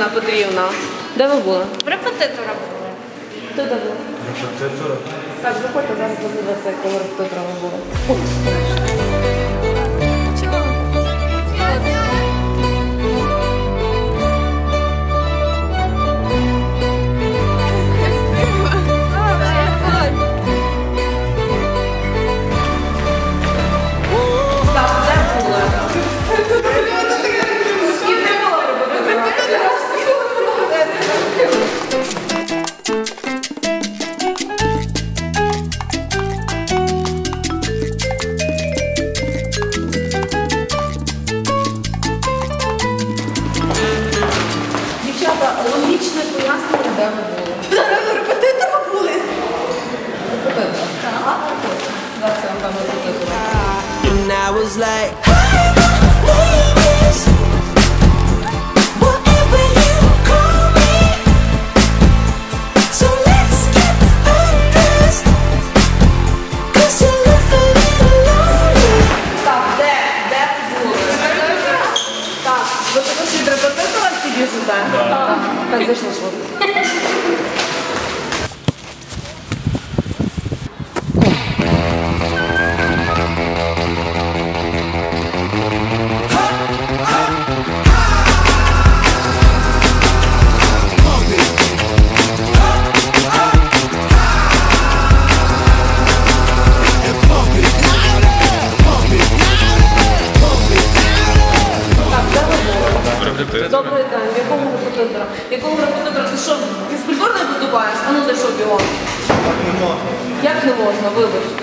Ірина Петрівна? Де ви були? Репетитора були. Тут де був? Репетитора. Так, заходьте зараз подивитися, коли репетитора ви були. Like, якому репетитора? Ти що, культурною поступаєш? А ну зайшов його. Так не можна. Як не можна, вибачте.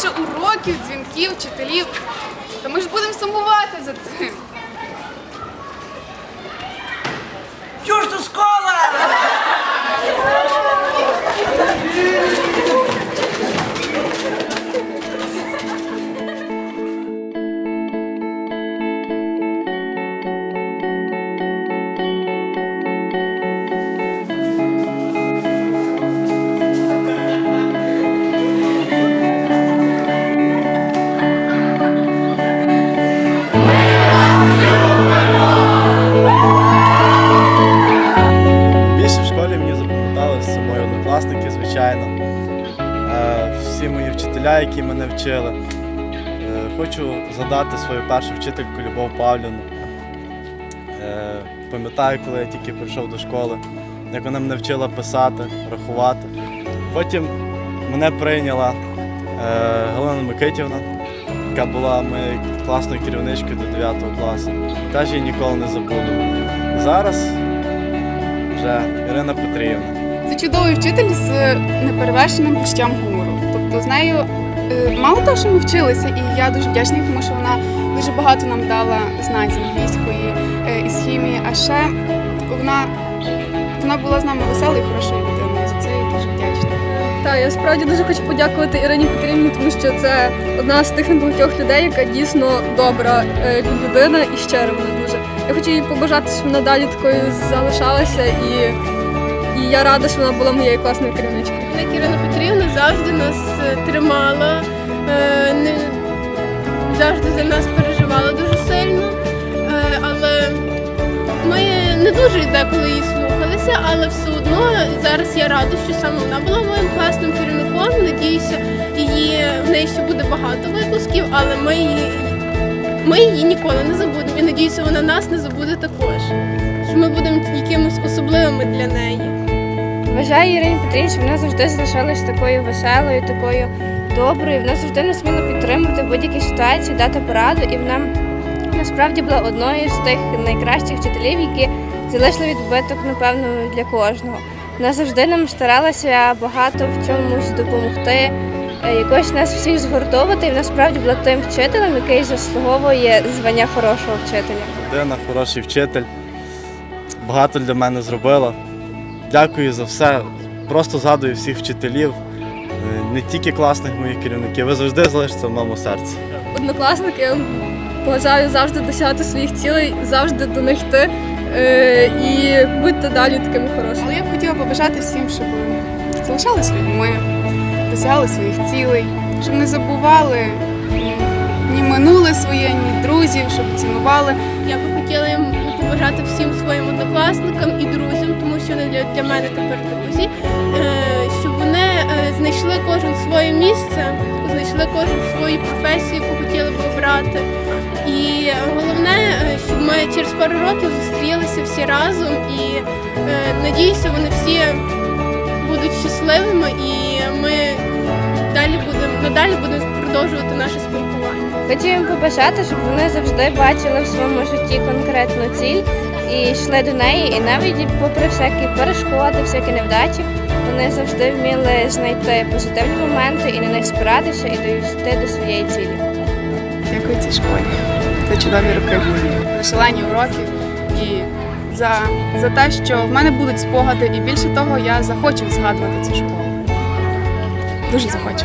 Більше уроків, дзвінків, вчителів. Та ми ж будемо сумувати за цим. Школі мені запам'яталися мої однокласники, звичайно. Е, Всі мої вчителя, які мене вчили. Е, Хочу згадати свою першу вчительку Любов Павлівну. Е, Пам'ятаю, коли я тільки прийшов до школи, як вона мене вчила писати, рахувати. Потім мене прийняла Галина Микитівна, яка була моєю класною керівничкою до 9 класу. Теж її ніколи не забуду. Зараз вже Ірина Петрівна. Це чудовий вчитель з неперевершеним почуттям гумору. Тобто з нею е, мало того, що ми вчилися, і я дуже вдячна, тому що вона дуже багато нам дала знань з англійської, е, із хімії, а ще вона, вона була з нами веселою і хорошою людиною. За це я дуже вдячна. Так, я справді дуже хочу подякувати Ірині Петрівні, тому що це одна з тих небагатьох людей, яка дійсно добра е, людина і щира дуже. Я хочу їй побажати, щоб вона далі такою залишалася, і, і я рада, що вона була моєю класною керівничкою. Як Ірина Петрівна завжди нас е, тримала, е, не, завжди за нас переживала дуже сильно. Е, але ми не дуже деколи її слухалися, але все одно зараз я рада, що саме вона була моїм класним керівником. Надіюся, її в неї ще буде багато випусків, але ми її, ми її ніколи не забудемо. І надіюся, вона нас не забуде також. Що ми будемо якимось особливими для неї. Вважаю Ірині Петрівні, вона завжди залишалась такою веселою, такою доброю. Вона завжди нас вміла підтримувати в будь-якій ситуації, дати пораду, і вона насправді була одною з тих найкращих вчителів, які залишили відбиток, напевно, для кожного. Вона завжди нам старалася багато в чомусь допомогти, якось нас всіх згуртовувати, і вона справді була тим вчителем, який заслуговує звання хорошого вчителя. Людина, хороший вчитель. Багато для мене зробила. Дякую за все. Просто згадую всіх вчителів, е, не тільки класних моїх керівників. Ви завжди залишитеся в моєму серці. Однокласники я бажаю завжди досягати своїх цілей, завжди до них йти е, і будьте далі такими хорошими. Але я б хотіла побажати всім, щоб залишались людьми, досягали своїх цілей, щоб не забували ні минуле своє, ні друзів, щоб цінували. Я би хотіла їм побажати всім своїм однокласникам і друзям, тому що вони для, мене тепер друзі, е, щоб вони е, знайшли кожен своє місце, знайшли кожен свою професію, яку хотіли б обрати. І головне, е, щоб ми через пару років зустрілися всі разом і надіюся, вони всі будуть щасливими і надалі будемо продовжувати наше спілкування. Хочу їм побажати, щоб вони завжди бачили в своєму житті конкретну ціль і йшли до неї, і навіть попри всякі перешкоди, всякі невдачі, вони завжди вміли знайти позитивні моменти і на них спиратися і дійти до своєї цілі. Дякую цій школі за чудові роки, за шалені уроки і за, за те, що в мене будуть спогади, і більше того, я захочу згадувати цю школу. Дуже захочу.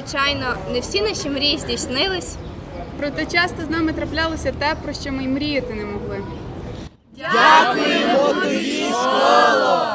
Звичайно, не всі наші мрії здійснились. Проте часто з нами траплялося те, про що ми й мріяти не могли. Дякуємо тобі, школо!